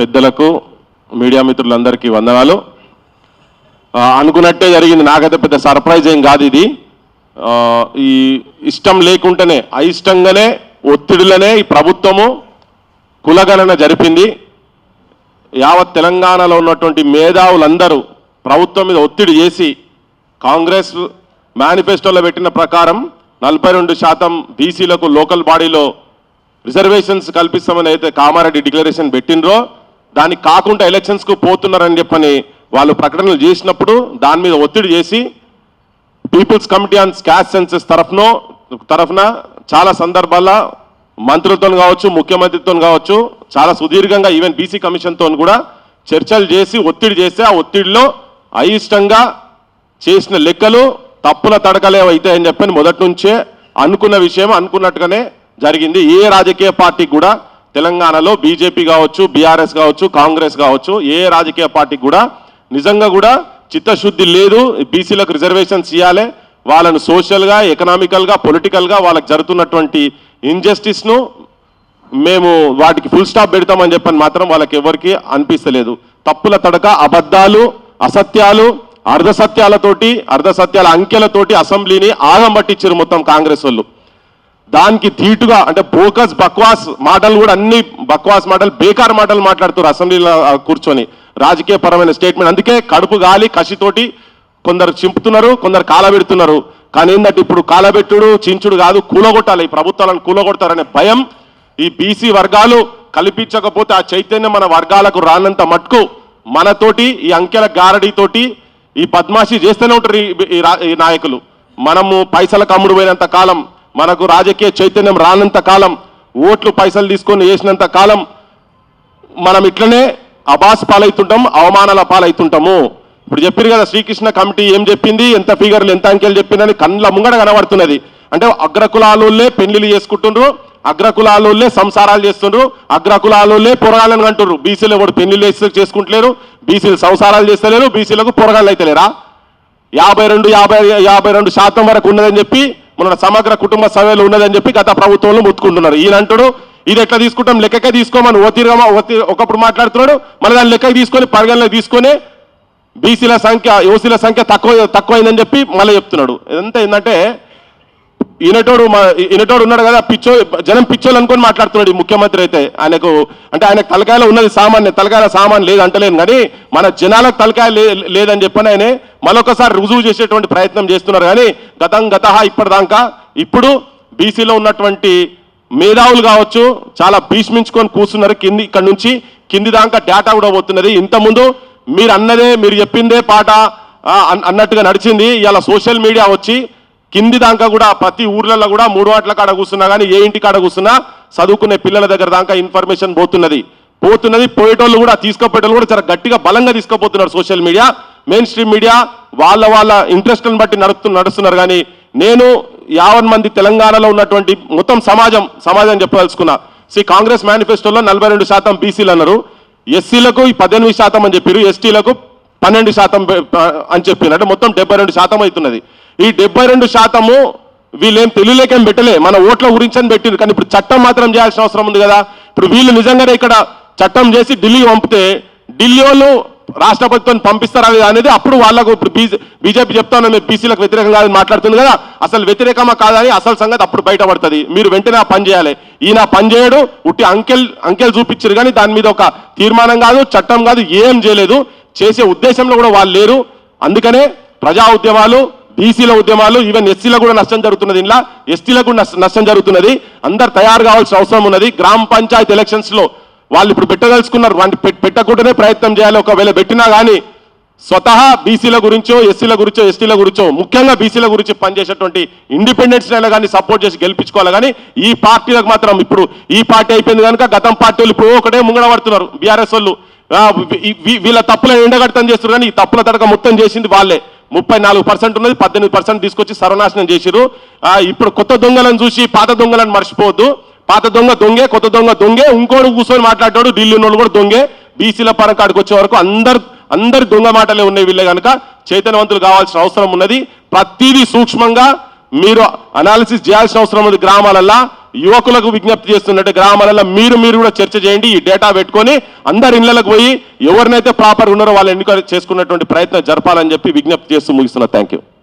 పెద్దలకు మీడియా మిత్రులందరికీ వందనాలు. అనుకున్నట్టే జరిగింది. నాకైతే పెద్ద సర్ప్రైజ్ ఏం కాదు ఇది. ఈ ఇష్టం లేకుంటేనే అయిష్టంగానే ఒత్తిడిలోనే ఈ ప్రభుత్వము కులగణన జరిపింది. యావత్ తెలంగాణలో ఉన్నటువంటి మేధావులందరూ ప్రభుత్వం మీద ఒత్తిడి చేసి కాంగ్రెస్ మేనిఫెస్టోలో పెట్టిన ప్రకారం నలభై రెండు శాతం బీసీలకు లోకల్ బాడీలో రిజర్వేషన్స్ కల్పిస్తామని అయితే కామారెడ్డి డిక్లరేషన్ పెట్టినరో దానికి కాకుండా ఎలక్షన్స్కు పోతున్నారని చెప్పని వాళ్ళు ప్రకటనలు చేసినప్పుడు దాని మీద ఒత్తిడి చేసి peoples committee on caste census తరఫున తరఫున చాలా సందర్భాల్లో మంత్రులతో కావచ్చు ముఖ్యమంత్రితో కావచ్చు చాలా సుదీర్ఘంగా ఈవెన్ బీసీ కమిషన్తో కూడా చర్చలు చేసి ఒత్తిడి చేస్తే ఆ ఒత్తిడిలో అయిష్టంగా చేసిన లెక్కలు తప్పుల తడకలే అవుతాయని చెప్పని మొదటి నుంచే అనుకున్న విషయం అనుకున్నట్టుగానే జరిగింది. ఏ రాజకీయ పార్టీకి కూడా తెలంగాణలో బీజేపీ కావచ్చు బీఆర్ఎస్ కావచ్చు కాంగ్రెస్ కావచ్చు ఏ రాజకీయ పార్టీకి కూడా నిజంగా కూడా చిత్తశుద్ధి లేదు. బీసీలకు రిజర్వేషన్స్ ఇవ్వాలి వాళ్ళను సోషల్గా ఎకనామికల్గా పొలిటికల్గా వాళ్ళకి జరుగుతున్నటువంటి ఇంజస్టిస్ను మేము వాటికి ఫుల్ స్టాప్ పెడతామని చెప్పని మాత్రం వాళ్ళకి ఎవరికి అనిపిస్తలేదు. తప్పుల తడక అబద్ధాలు అసత్యాలు అర్ధసత్యాలతోటి అర్ధసత్యాల అంకెలతోటి అసెంబ్లీని ఆగం పట్టించారు మొత్తం కాంగ్రెస్ వాళ్ళు. దానికి ధీటుగా అంటే బోకస్ బక్వాస్ మాటలు కూడా అన్ని బక్వాస్ మాటలు బేకార్ మాటలు మాట్లాడుతారు అసెంబ్లీలో కూర్చొని. రాజకీయ పరమైన స్టేట్మెంట్ అందుకే కడుపు గాలి కసితోటి కొందరు చింపుతున్నారు కొందరు కాలబెడుతున్నారు. కానీ ఏంటంటే ఇప్పుడు కాలబెట్టుడు చించుడు కాదు కూలగొట్టాలి. ఈ ప్రభుత్వాలను కూలగొడతారనే భయం ఈ బీసీ వర్గాలు కల్పించకపోతే ఆ చైతన్యం మన వర్గాలకు రానంత మట్టుకు మనతోటి ఈ అంకెల గారడీతోటి ఈ బద్మాషి చేస్తూనే ఉంటారు ఈ- ఈ ఈ నాయకులు. మనము పైసలకు అమ్ముడు పోయినంత కాలం మనకు రాజకీయ చైతన్యం రానంత కాలం ఓట్లు పైసలు తీసుకొని వేసినంత కాలం మనం ఇట్లనే అబాస్ పాలవుతుంటాం అవమానాల పాలవుతుంటాము ఇప్పుడు చెప్పారు కదా శ్రీకృష్ణ కమిటీ ఏం చెప్పింది ఎంత ఫిగర్లు ఎంత అంకెలు చెప్పిందని కళ్ళ ముంగడ కనబడుతున్నది. అంటే అగ్రకులాలోళ్ళే పెళ్ళిళ్ళు చేసుకుంటుండ్రు అగ్రకులాలోళ్ళే సంసారాలు చేస్తుండ్రు అగ్రకులాలోళ్ళే పొరగాలని అంటున్నారు బీసీలు కూడా పెళ్ళిళ్ళు చేసి చేసుకుంటలేరు బీసీలు సంసారాలు చేస్తలేరు బీసీలకు పొరగాళ్ళు అయితలేరా? యాభై రెండు యాభై యాభై రెండు శాతం వరకు ఉన్నదని చెప్పి మన సమగ్ర కుటుంబ సభ్యులు ఉన్నదని చెప్పి గత ప్రభుత్వంలో ముత్తుకుంటున్నారు ఈయన అంటాడు ఇది ఎట్లా తీసుకుంటాం? లెక్కకే తీసుకోమని ఓతిరమా ఓతి ఒకప్పుడు మాట్లాడుతున్నాడు మళ్ళీ దాన్ని లెక్కకి తీసుకొని పరిగణలోకి తీసుకొని బీసీల సంఖ్య ఓసీల సంఖ్య తక్కువ తక్కువైందని చెప్పి మళ్ళీ చెప్తున్నాడు. ఇదంతా ఏంటంటే ఈనటోడు మా ఈనటోడు ఉన్నాడు కదా పిచ్చో జనం పిచ్చోళ్ళు అనుకొని మాట్లాడుతున్నాడు ఈ ముఖ్యమంత్రి అయితే. ఆయనకు అంటే ఆయన తలకాయలో ఉన్నది సామాన్య తలకాయల సామాన్ లేదు అంటలేను. కానీ మన జనాలకు తలకాయ లే- లేదని చెప్పని ఆయన మరొకసారి రుజువు చేసేటువంటి ప్రయత్నం చేస్తున్నారు. కానీ గతం గత ఇప్పటిదాకా ఇప్పుడు బీసీలో ఉన్నటువంటి మేధావులు కావచ్చు చాలా భీష్మించుకొని కూర్చున్నారు కింది ఇక్కడ నుంచి. కింది దాకా డేటా కూడా పోతున్నది. ఇంతకుముందు మీరు అన్నదే మీరు చెప్పిందే పాట అన్నట్టుగా నడిచింది. ఇలా సోషల్ మీడియా వచ్చి కింది దాకా కూడా ప్రతి ఊర్లలో కూడా మూడు వాట్ల కాడ కూర్చున్నా కానీ ఏ ఇంటి కాడ కూర్చున్నా చదువుకునే పిల్లల దగ్గర దాకా ఇన్ఫర్మేషన్ పోతున్నది. పోతున్నది పోయేటోళ్ళు కూడా తీసుకుపోయేటోళ్ళు కూడా చాలా గట్టిగా బలంగా తీసుకుపోతున్నారు social media. Mainstream media వాళ్ళ వాళ్ళ ఇంట్రెస్ట్ని బట్టి నడుస్తు నడుస్తున్నారు కానీ నేను యావన్ మంది తెలంగాణలో ఉన్నటువంటి మొత్తం సమాజం సమాజం చెప్పదలుచుకున్నా. సి కాంగ్రెస్ మేనిఫెస్టోలో నలభై రెండు శాతం బీసీలు అన్నారు. ఎస్సీలకు పద్దెనిమిది శాతం అని చెప్పారు ఎస్టీలకు పన్నెండు శాతం అని చెప్పారు అంటే మొత్తం డెబ్బై రెండు శాతం అవుతున్నది. ఈ డెబ్బై రెండు శాతము వీళ్ళేం తెలియలేకేం పెట్టలే. మన ఓట్ల గురించి అని పెట్టింది కానీ ఇప్పుడు చట్టం మాత్రం చేయాల్సిన అవసరం ఉంది కదా. ఇప్పుడు వీళ్ళు నిజంగానే ఇక్కడ చట్టం చేసి ఢిల్లీ పంపితే ఢిల్లీ వాళ్ళు రాష్ట్రపతితో పంపిస్తారా లేదా అనేది అప్పుడు వాళ్ళకు ఇప్పుడు బీజేపీ చెప్తాను మేము బీసీలకు వ్యతిరేకంగా కాదని మాట్లాడుతుంది కదా. అసలు వ్యతిరేకమా కాదని అసలు సంగతి అప్పుడు బయటపడుతుంది. మీరు వెంటనే ఆ పని చేయాలి. ఈయన పని చేయడు. ఉట్టి అంకెల్ అంకెలు చూపించారు కానీ దాని మీద ఒక తీర్మానం కాదు చట్టం కాదు ఏం చేయలేదు. చేసే ఉద్దేశంలో కూడా వాళ్ళు లేరు. అందుకనే ప్రజా ఉద్యమాలు బీసీల ఉద్యమాలు ఈవెన్ ఎస్సీలకు కూడా నష్టం జరుగుతున్నది ఇలా ఎస్టీలకు కూడా నష్ట- నష్టం జరుగుతున్నది. అందరు తయారు కావాల్సిన అవసరం ఉన్నది. గ్రామ పంచాయతీ ఎలక్షన్స్లో వాళ్ళు ఇప్పుడు పెట్టదలుచుకున్నారు. వాటిని పెట్టకుండానే ప్రయత్నం చేయాలి. ఒకవేళ పెట్టినా కానీ స్వతహా బీసీల గురించో ఎస్సీల గురించో ఎస్టీల గురించో ముఖ్యంగా బీసీల గురించి పనిచేసేటువంటి ఇండిపెండెన్స్ అయినా కానీ సపోర్ట్ చేసి గెలిపించుకోవాలి. కానీ ఈ పార్టీలకు మాత్రం ఇప్పుడు ఈ పార్టీ అయిపోయింది కనుక గతం పార్టీలు ఇప్పుడు ఒకటే ముంగడబడుతున్నారు బీఆర్ఎస్ వాళ్ళు. వీళ్ళ తప్పులను ఎండగడతం చేస్తారు కానీ ఈ తప్పుల తడక మొత్తం చేసింది వాళ్ళే. ముప్పై నాలుగు పర్సెంట్ ఉన్నది పద్దెనిమిది పర్సెంట్ తీసుకొచ్చి సర్వనాశనం చేసిరు ఇప్పుడు కొత్త దొంగలను చూసి పాత దొంగలను మర్చిపోవద్దు. పాత దొంగ దొంగే కొత్త దొంగ దొంగే ఇంకోడు కూర్చొని మాట్లాడాడు ఢిల్లీ ఉన్నోళ్ళు కూడా దొంగే. బీసీల పరం కాడికి వచ్చే వరకు అందరు అందరి దొంగ మాటలే ఉన్నాయి వీళ్ళే కనుక. చైతన్యవంతులు కావాల్సిన అవసరం ఉన్నది. ప్రతిదీ సూక్ష్మంగా మీరు అనాలిసిస్ చేయాల్సిన అవసరం ఉంది గ్రామాలల్లో. యువకులకు విజ్ఞప్తి చేస్తున్నట్టు గ్రామాలలో మీరు మీరు కూడా చర్చ చేయండి ఈ డేటా పెట్టుకొని అందరి ఇళ్ళకు పోయి ఎవరినైతే ప్రాపర్ ఉన్నారో వాళ్ళు ఎన్నిక చేసుకున్నటువంటి ప్రయత్నం జరపాలని చెప్పి విజ్ఞప్తి చేస్తూ ముగిస్తున్నా. Thank you